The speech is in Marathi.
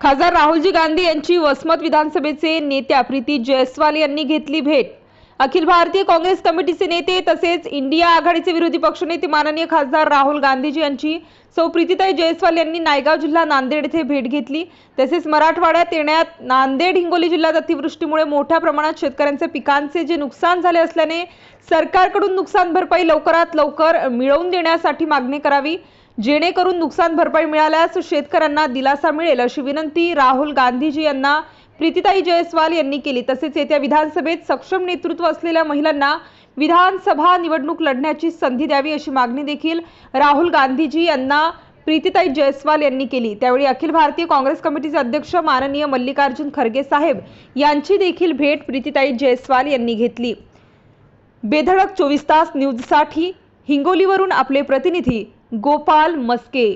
खासदार राहुलजी गांधी यांची वसमत विधानसभेचे नेत्या प्रीती जयस्वाल यांनी घेतली भेट. अखिल भारतीय काँग्रेस कमिटीचे नेते तसेच इंडिया आघाडीचे विरोधी पक्षनेते माननीय खासदार राहुल गांधीजी यांची सौ प्रीतीताई जयस्वाल यांनी नायगाव जिल्हा नांदेड येथे भेट घेतली. तसेच मराठवाड्यात येण्यात नांदेड हिंगोली जिल्ह्यात अतिवृष्टीमुळे मोठ्या प्रमाणात शेतकऱ्यांचे पिकांचे जे नुकसान झाले असल्याने सरकारकडून नुकसान भरपाई लवकरात लवकर मिळवून देण्यासाठी मागणी करावी. जेणेकरून नुकसान भरपाई मिळाल्यास शेतकऱ्यांना दिलासा मिळेल अशी विनंती राहुल गांधीजी यांना. प्रीतिताई जयस्वाल यांनी केली. तसेच येत्या विधानसभेत सक्षम नेतृत्व असलेल्या महिलांना विधानसभा निवडणूक लढण्याची संधी द्यावी अशी मागणी देखील राहुल गांधीजी यांना प्रीतिताई जयस्वाल यांनी केली. त्यावेळी अखिल भारतीय काँग्रेस कमिटीचे अध्यक्ष माननीय मल्लिकार्जुन खरगे साहेब यांची देखील भेट प्रीतीताई जयस्वाल यांनी घेतली. बेधडक चोवीस तास न्यूजसाठी हिंगोलीवरून आपले प्रतिनिधी गोपाल मस्के